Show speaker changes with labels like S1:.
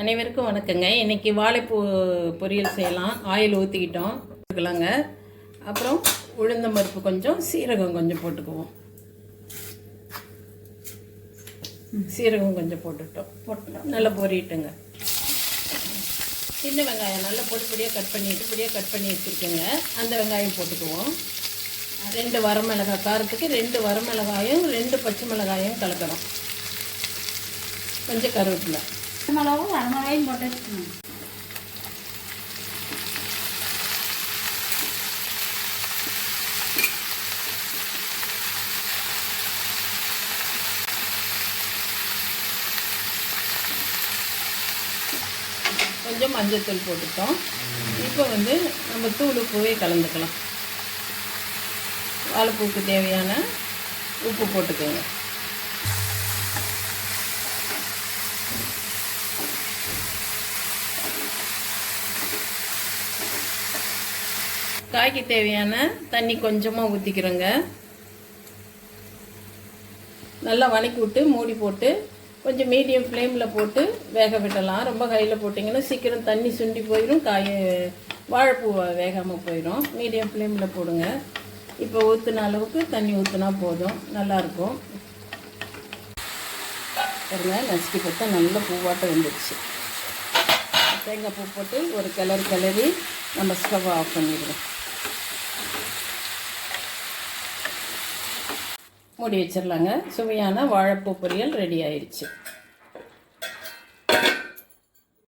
S1: அனைவருக்கும் வணக்கங்க. இன்றைக்கி வாழைப்பூ பொரியல் செய்யலாம். ஆயில் ஊற்றிக்கிட்டோம் இருக்கலாங்க அப்புறம் உளுந்தம் பருப்பு கொஞ்சம் சீரகம் கொஞ்சம் போட்டுக்குவோம். சீரகம் கொஞ்சம் போட்டுட்டோம் போட்டோம் நல்லா பொரியட்டுங்க. சின்ன வெங்காயம் நல்லா பொடி பொடியாக கட் பண்ணிட்டு பொடியாக கட் பண்ணி வச்சுருக்கேங்க. அந்த வெங்காயம் போட்டுக்குவோம். ரெண்டு வரமிளகாய் காரத்துக்கு ரெண்டு வரமிளகாயும் ரெண்டு பச்சை மிளகாயும் கலக்கிறோம் கொஞ்சம் கருவேப்பிலை.
S2: மிளகும் வரமிளகாயும் போட்டு வச்சுக்கணும்.
S1: கொஞ்சம் மஞ்சத்தூள் போட்டுட்டோம். இப்போ வந்து நம்ம தூள் உப்புவே கலந்துக்கலாம். வாழைப்பூக்கு தேவையான உப்பு போட்டுக்கோங்க. காய்க்கு தேவையான தண்ணி கொஞ்சமாக ஊற்றிக்கிறோங்க நல்லா வணக்கி விட்டு மூடி போட்டு கொஞ்சம் மீடியம் ஃப்ளேமில் போட்டு வேக விடலாம். ரொம்ப கையில் போட்டிங்கன்னா சீக்கிரம் தண்ணி சுண்டி போயிடும் காய் வாழைப்பூ வேகாமல் போயிடும் மீடியம் ஃப்ளேமில் போடுங்க. இப்போ ஊற்றின அளவுக்கு தண்ணி ஊற்றினா போதும். நல்லாயிருக்கும் பாருங்க நசுக்கி பார்த்தா நல்ல பூவாட்டம் வந்துடுச்சு தேங்காய் பூ போட்டு ஒரு கிளறு கிளறி நம்ம ஸ்டவ் ஆஃப் பண்ணிடுவோம். மூடி வச்சிடலாங்க. சுவையான வாழைப்பூ பொரியல் ரெடி ஆயிடுச்சு.